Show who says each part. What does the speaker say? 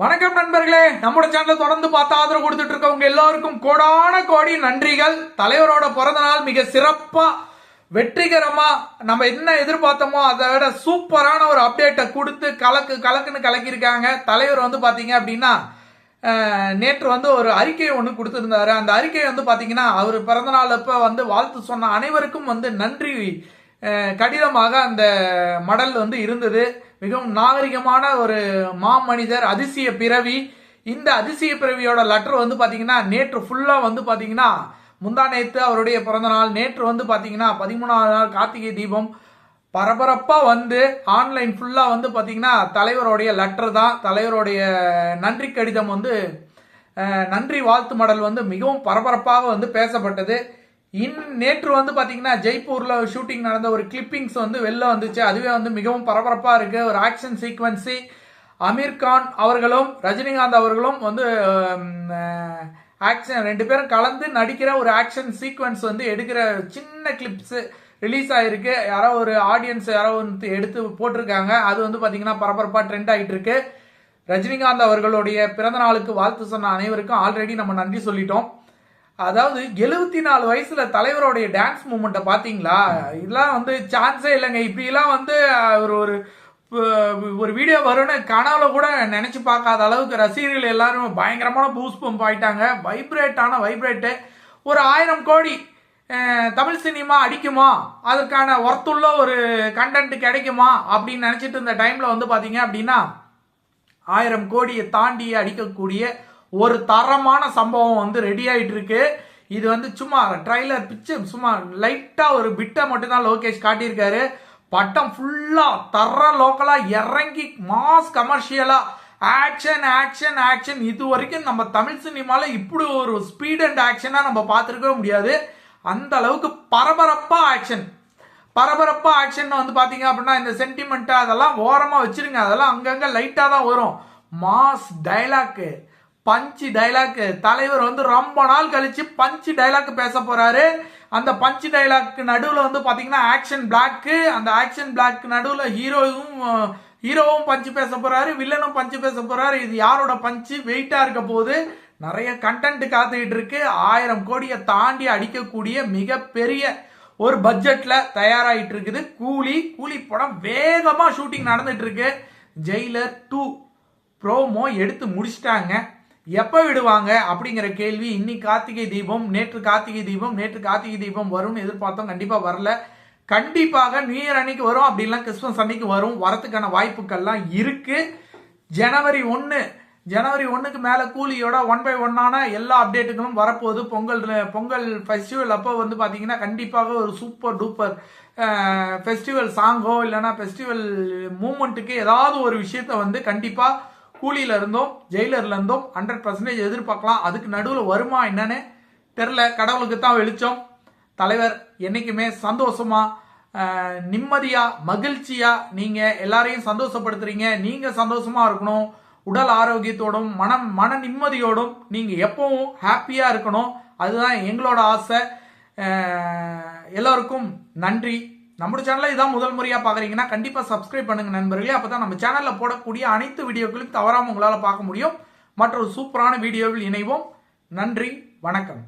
Speaker 1: வணக்கம் நண்பர்களே. நம்மளோட சேனலை தொடர்ந்து பார்த்து ஆதரவு கொடுத்துட்டு இருக்கவங்க எல்லாருக்கும் கோடான கோடி நன்றிகள். தலைவரோட பிறந்த நாள் மிக சிறப்பா வெற்றிகரமா நம்ம என்ன எதிர்பார்த்தோமோ அதை விட சூப்பரான ஒரு அப்டேட்டை கொடுத்து கலக்கு கலக்குன்னு கலக்கியிருக்காங்க. தலைவர் வந்து பாத்தீங்க அப்படின்னா நேற்று வந்து ஒரு அறிக்கை ஒன்று கொடுத்துருந்தாரு. அந்த அறிக்கை வந்து பாத்தீங்கன்னா அவர் பிறந்தநாள் அப்போ அப்ப வந்து வாழ்த்து சொன்ன அனைவருக்கும் வந்து நன்றி கடினமாக அந்த மடல் வந்து இருந்தது. மிகவும் நாகரிகமான ஒரு மாமனிதர் அதிசய பிறவி. இந்த அதிசய பிறவியோட லெட்டர் வந்து பாத்தீங்கன்னா நேற்று ஃபுல்லா வந்து பாத்தீங்கன்னா முந்தா நேத்து அவருடைய பிறந்த நாள். நேற்று வந்து பாத்தீங்கன்னா பதிமூணாவது நாள் கார்த்திகை தீபம். பரபரப்பா வந்து ஆன்லைன் ஃபுல்லா வந்து பாத்தீங்கன்னா தலைவருடைய லெட்டர் தான். தலைவருடைய நன்றி கடிதம் வந்து நன்றி வாழ்த்து மடல் வந்து மிகவும் பரபரப்பாக வந்து பேசப்பட்டது. இன் நேற்று வந்து பாத்தீங்கன்னா ஜெய்ப்பூர்ல ஷூட்டிங் நடந்த ஒரு கிளிப்பிங்ஸ் வந்து வெளில வந்துச்சு. அதுவே வந்து மிகவும் பரபரப்பா இருக்கு. ஒரு ஆக்ஷன் சீக்வன்சி அமீர் கான் அவர்களும் ரஜினிகாந்த் அவர்களும் வந்து ஆக்ஷன் ரெண்டு பேரும் கலந்து நடிக்கிற ஒரு ஆக்ஷன் சீக்வன்ஸ் வந்து எடுக்கிற சின்ன கிளிப்ஸ் ரிலீஸ் ஆயிருக்கு. யாரோ ஒரு ஆடியன்ஸ் யாரோ வந்து எடுத்து போட்டிருக்காங்க. அது வந்து பாத்தீங்கன்னா பரபரப்பா ட்ரெண்ட் ஆகிட்டு இருக்கு ரஜினிகாந்த் அவர்களுடைய பிறந்த நாளுக்கு வாழ்த்து சொன்ன அனைவருக்கும் ஆல்ரெடி நம்ம நன்றி சொல்லிட்டோம். அதாவது எழுபத்தி நாலு வயசுல தலைவருடைய டான்ஸ் மூமெண்ட்டை பாத்தீங்களா? இதெல்லாம் வந்து சான்ஸே இல்லைங்க. இப்படிலாம் வந்து அவர் ஒரு ஒரு ஒரு வீடியோ வரும்னு கனவுல கூட நினைச்சு பார்க்காத அளவுக்கு ரசிகர்கள் எல்லாரும் பயங்கரமான பூஸ் பம்ப் ஆயிட்டாங்க வைப்ரேட்டான வைப்ரேட்டு ஒரு ஆயிரம் கோடி தமிழ் சினிமா அடிக்குமா? அதற்கான ஒர்த்துள்ள ஒரு கண்டென்ட் கிடைக்குமா? அப்படின்னு நினைச்சிட்டு இருந்த டைம்ல வந்து பாத்தீங்க அப்படின்னா ஆயிரம் கோடியை தாண்டி அடிக்கக்கூடிய ஒரு தரமான சம்பவம் வந்து ரெடி ஆயிட்டு இருக்கு இது வந்து சும்மா ட்ரைலர் பிச்சு சும்மா லைட்டா ஒரு பிட்டை மட்டும்தான் லோகேஷ் காட்டியிருக்காரு. பட்டம் ஃபுல்லா தர லோக்கலா இறங்கி மாஸ் கமர்ஷியலா ஆக்ஷன் ஆக்ஷன் ஆக்ஷன் இது வரைக்கும் நம்ம தமிழ் சினிமால இப்படி ஒரு ஸ்பீட் அண்ட் ஆக்ஷனா நம்ம பார்த்துருக்கவே முடியாது. அந்த அளவுக்கு பரபரப்பா ஆக்ஷன் பரபரப்பா ஆக்ஷன் வந்து பாத்தீங்க அப்படின்னா இந்த சென்டிமெண்ட் அதெல்லாம் ஓரமா வச்சிருங்க. அதெல்லாம் அங்கங்க லைட்டா தான் வரும். மாஸ் டைலாக் பஞ்சு டைலாக் தலைவர் வந்து ரொம்ப நாள் கழிச்சு பஞ்சு டைலாக் பேச போறாரு. அந்த பஞ்சு டைலாக் நடுவில் வந்து பார்த்தீங்கன்னா ஆக்ஷன் பிளாக்கு அந்த ஆக்ஷன் பிளாக் நடுவில் ஹீரோவும் ஹீரோவும் பஞ்சு பேச போறாரு. வில்லனும் பஞ்சு பேச போறாரு. இது யாரோட பஞ்சு வெயிட்டா இருக்க போகுது. நிறைய கண்டென்ட் காத்துக்கிட்டு இருக்கு. ஆயிரம் கோடியை தாண்டி அடிக்கக்கூடிய மிகப்பெரிய ஒரு பட்ஜெட்ல தயாராகிட்டு இருக்குது. கூலி கூலி படம் வேகமா ஷூட்டிங் நடந்துட்டு இருக்கு. ஜெயிலர் டூ ப்ரோமோ எடுத்து முடிச்சிட்டாங்க. எப்போ விடுவாங்க அப்படிங்கிற கேள்வி இன்னைக்கு கார்த்திகை தீபம் நேற்று கார்த்திகை தீபம் நேற்று கார்த்திகை தீபம் வரும்னு எதிர்பார்த்தோம் கண்டிப்பாக வரல. கண்டிப்பாக நியூ இயர் அன்னைக்கு வரும் அப்படிலாம் கிறிஸ்மஸ் அன்னைக்கு வரும். வரத்துக்கான வாய்ப்புகள்லாம் இருக்கு. ஜனவரி ஒன்று ஜனவரி ஒன்றுக்கு மேலே கூலியோட ஒன் பை ஒன்னான எல்லா அப்டேட்டுகளும் வரப்போகுது. பொங்கல் பொங்கல் ஃபெஸ்டிவல் அப்போ வந்து பார்த்தீங்கன்னா கண்டிப்பாக ஒரு சூப்பர் டூப்பர் ஃபெஸ்டிவல் சாங்கோ இல்லைன்னா ஃபெஸ்டிவல் மூமெண்ட்டுக்கு ஏதாவது ஒரு விஷயத்த வந்து கண்டிப்பாக கூலியில இருந்தும் ஜெயிலர்ல இருந்தும் ஹண்ட்ரட் பர்சன்டேஜ் எதிர்பார்க்கலாம். அதுக்கு நடுவில் வருமா என்னன்னு தெரில கடவுளுக்கு தான் வெளிச்சம். தலைவர் என்னைக்குமே சந்தோஷமா நிம்மதியா மகிழ்ச்சியா நீங்க எல்லாரையும் சந்தோஷப்படுத்துறீங்க. நீங்க சந்தோஷமா இருக்கணும். உடல் ஆரோக்கியத்தோடும் மனம் மன நிம்மதியோடும் நீங்க எப்பவும் ஹாப்பியா இருக்கணும். அதுதான் எங்களோட ஆசை. எல்லோருக்கும் நன்றி. நம்ம சேனலை இதான் முதல் முறையாக பார்க்குறீங்கன்னா கண்டிப்பாக சப்ஸ்கிரைப் பண்ணுங்கள் நண்பர்களே. அப்போ தான் நம்ம சேனலில் போடக்கூடிய அனைத்து வீடியோக்களையும் தவறாமல் உங்களால் பார்க்க முடியும். மற்றொரு சூப்பரான வீடியோவில் இணைவோம். நன்றி வணக்கம்.